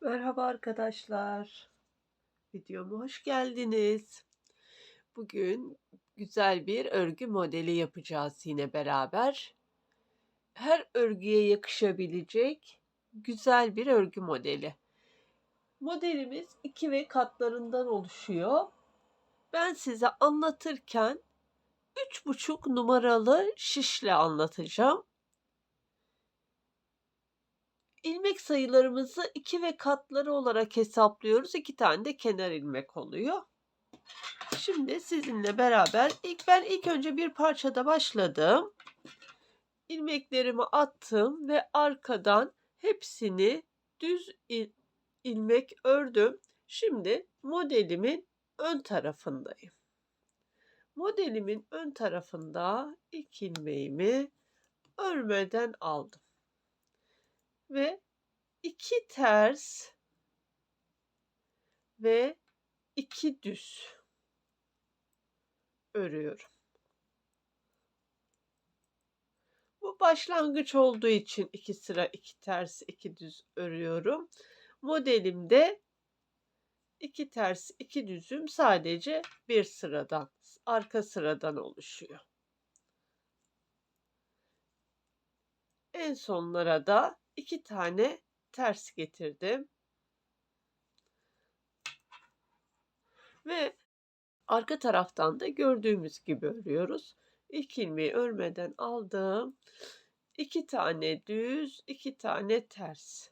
Merhaba arkadaşlar. Videoma hoş geldiniz. Bugün güzel bir örgü modeli yapacağız yine beraber. Her örgüye yakışabilecek güzel bir örgü modeli. Modelimiz iki ve katlarından oluşuyor. Ben size anlatırken üç buçuk numaralı şişle anlatacağım. İlmek sayılarımızı iki ve katları olarak hesaplıyoruz. İki tane de kenar ilmek oluyor. Şimdi sizinle beraber ilk ben ilk önce bir parçada başladım. İlmeklerimi attım ve arkadan hepsini düz il, ilmek ördüm. Şimdi modelimin ön tarafındayım. Modelimin ön tarafında ilk ilmeğimi örmeden aldım ve iki ters ve iki düz örüyorum. Bu başlangıç olduğu için iki sıra iki ters iki düz örüyorum. Modelimde iki ters iki düzüm sadece bir sıradan arka sıradan oluşuyor. En sonlara da iki tane ters getirdim. Ve arka taraftan da gördüğümüz gibi örüyoruz. İlk ilmeği örmeden aldım. iki tane düz, iki tane ters.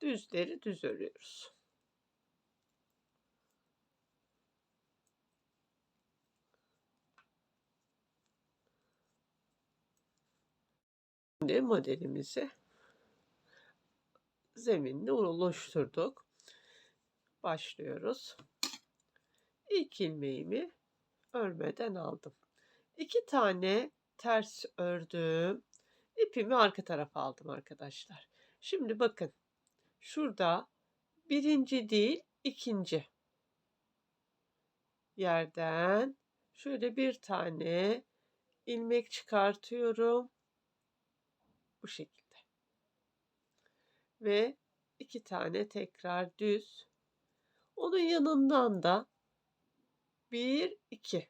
Düzleri düz örüyoruz. Şimdi modelimizi zeminle oluşturduk. Başlıyoruz. İlk ilmeğimi örmeden aldım. İki tane ters ördüm. İpimi arka tarafa aldım arkadaşlar. Şimdi bakın. Şurada birinci değil ikinci yerden şöyle bir tane ilmek çıkartıyorum bu şekilde. Ve iki tane tekrar düz. Onun yanından da bir, iki.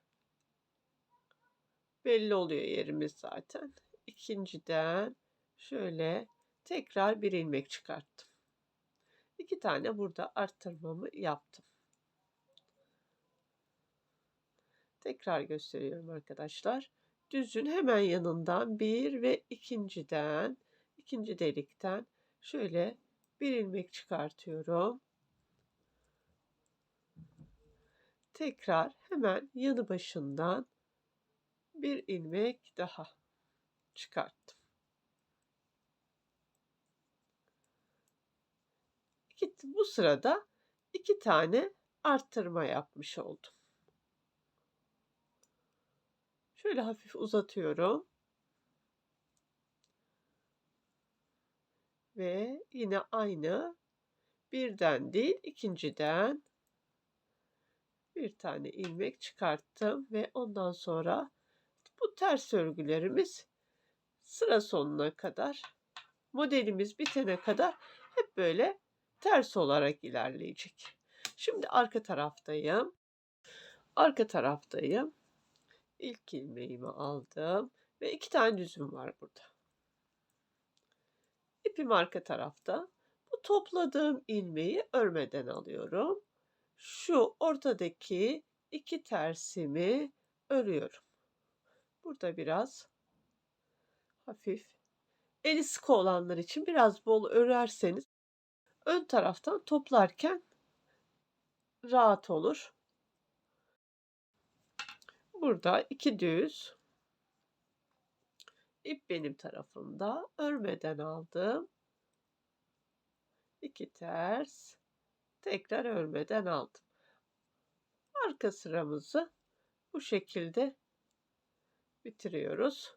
Belli oluyor yerimiz zaten. İkinciden şöyle tekrar bir ilmek çıkarttım. İki tane burada arttırmamı yaptım. Tekrar gösteriyorum arkadaşlar düzün hemen yanından bir ve ikinciden ikinci delikten şöyle bir ilmek çıkartıyorum. Tekrar hemen yanı başından bir ilmek daha çıkarttım. Bu sırada iki tane arttırma yapmış oldum. Şöyle hafif uzatıyorum. Ve yine aynı birden değil ikinciden bir tane ilmek çıkarttım ve ondan sonra bu ters örgülerimiz sıra sonuna kadar modelimiz bitene kadar hep böyle ters olarak ilerleyecek. Şimdi arka taraftayım. Arka taraftayım ilk ilmeğimi aldım ve iki tane düzüm var burada. İpim arka tarafta. Bu topladığım ilmeği örmeden alıyorum. Şu ortadaki iki tersimi örüyorum. Burada biraz hafif eli sıkı olanlar için biraz bol örerseniz ön taraftan toplarken rahat olur. Burada iki düz. ip benim tarafımda. Örmeden aldım. iki ters. Tekrar örmeden aldım. Arka sıramızı bu şekilde bitiriyoruz.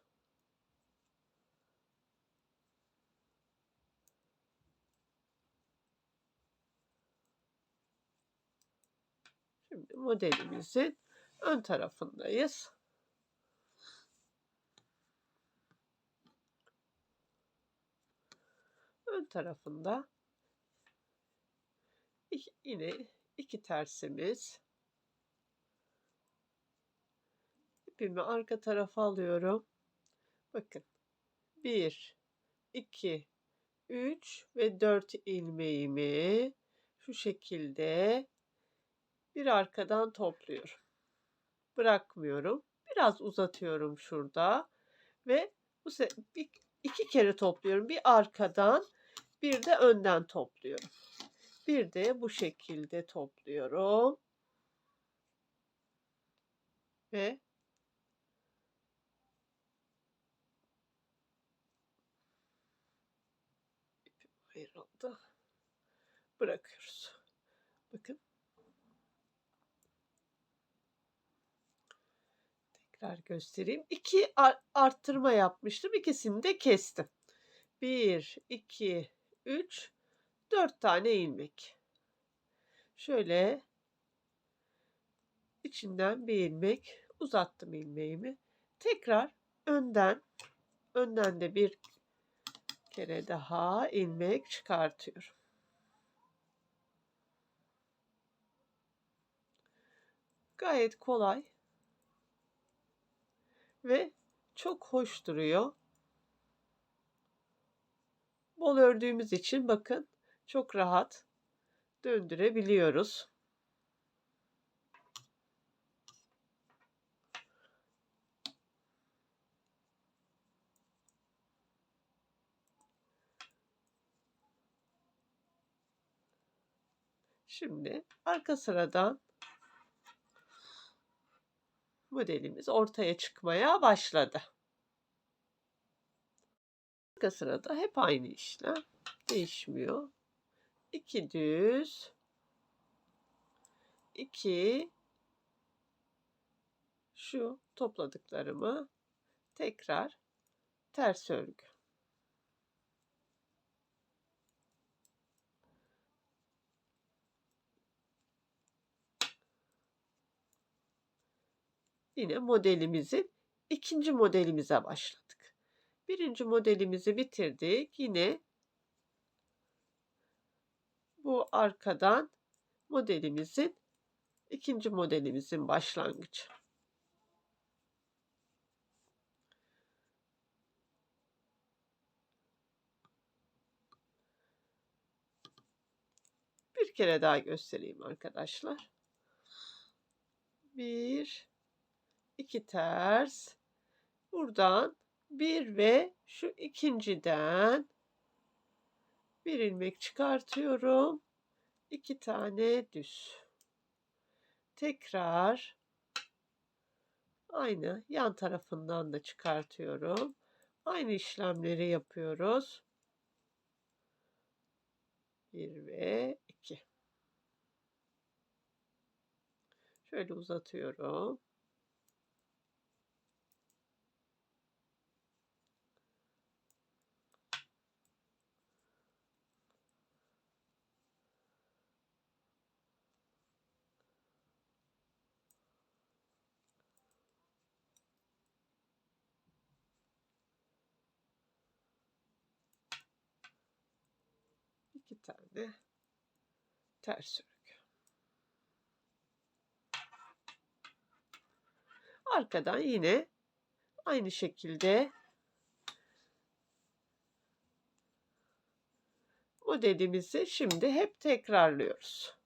Şimdi modelimizin ön tarafındayız. Ön tarafında yine iki tersimiz. İpimi arka tarafa alıyorum. Bakın. 1 2 3 ve 4 ilmeğimi şu şekilde bir arkadan topluyorum. Bırakmıyorum. Biraz uzatıyorum şurada ve bu iki kere topluyorum. Bir arkadan, bir de önden topluyorum. Bir de bu şekilde topluyorum. Ve ayrıldı. Bırakıyoruz. Bakın. Tekrar göstereyim. İki ar- arttırma yapmıştım. İkisini de kestim. Bir, iki, üç, dört tane ilmek. Şöyle içinden bir ilmek uzattım ilmeğimi. Tekrar önden önden de bir kere daha ilmek çıkartıyorum. Gayet kolay ve çok hoş duruyor. Bol ördüğümüz için bakın çok rahat döndürebiliyoruz. Şimdi arka sıradan modelimiz ortaya çıkmaya başladı. Arka sırada hep aynı işlem. Değişmiyor. 2 düz 2 şu topladıklarımı tekrar ters örgü. Yine modelimizin ikinci modelimize başladık. Birinci modelimizi bitirdik. Yine bu arkadan modelimizin ikinci modelimizin başlangıcı. Bir kere daha göstereyim arkadaşlar. Bir, iki ters. Buradan bir ve şu ikinciden bir ilmek çıkartıyorum. iki tane düz. Tekrar aynı yan tarafından da çıkartıyorum. Aynı işlemleri yapıyoruz. Bir ve iki. Şöyle uzatıyorum. iki tane ters örgü. Arkadan yine aynı şekilde modelimizi şimdi hep tekrarlıyoruz.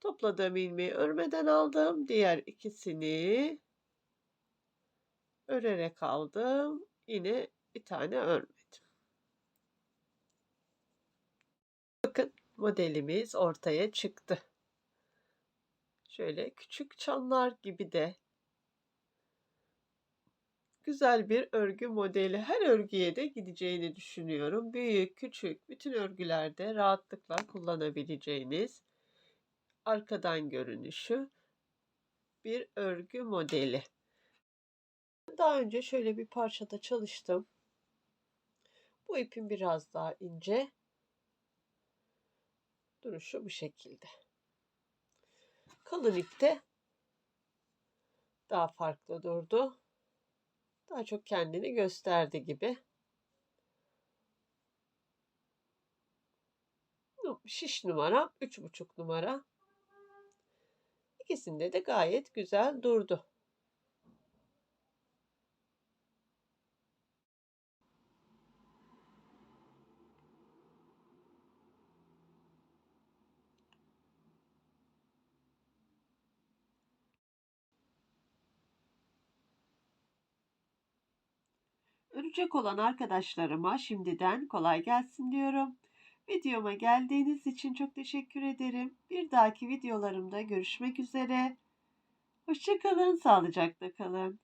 Topladığım ilmeği örmeden aldım. Diğer ikisini örerek aldım. Yine bir tane örmedim. Bakın modelimiz ortaya çıktı. Şöyle küçük çanlar gibi de güzel bir örgü modeli. Her örgüye de gideceğini düşünüyorum. Büyük, küçük, bütün örgülerde rahatlıkla kullanabileceğiniz arkadan görünüşü bir örgü modeli. Daha önce şöyle bir parçada çalıştım. Bu ipim biraz daha ince. Duruşu bu şekilde. Kalın ipte daha farklı durdu. Daha çok kendini gösterdi gibi. Şiş numara 3,5 numara. İkisinde de gayet güzel durdu. Örecek olan arkadaşlarıma şimdiden kolay gelsin diyorum. Videoma geldiğiniz için çok teşekkür ederim. Bir dahaki videolarımda görüşmek üzere. Hoşçakalın, sağlıcakla kalın.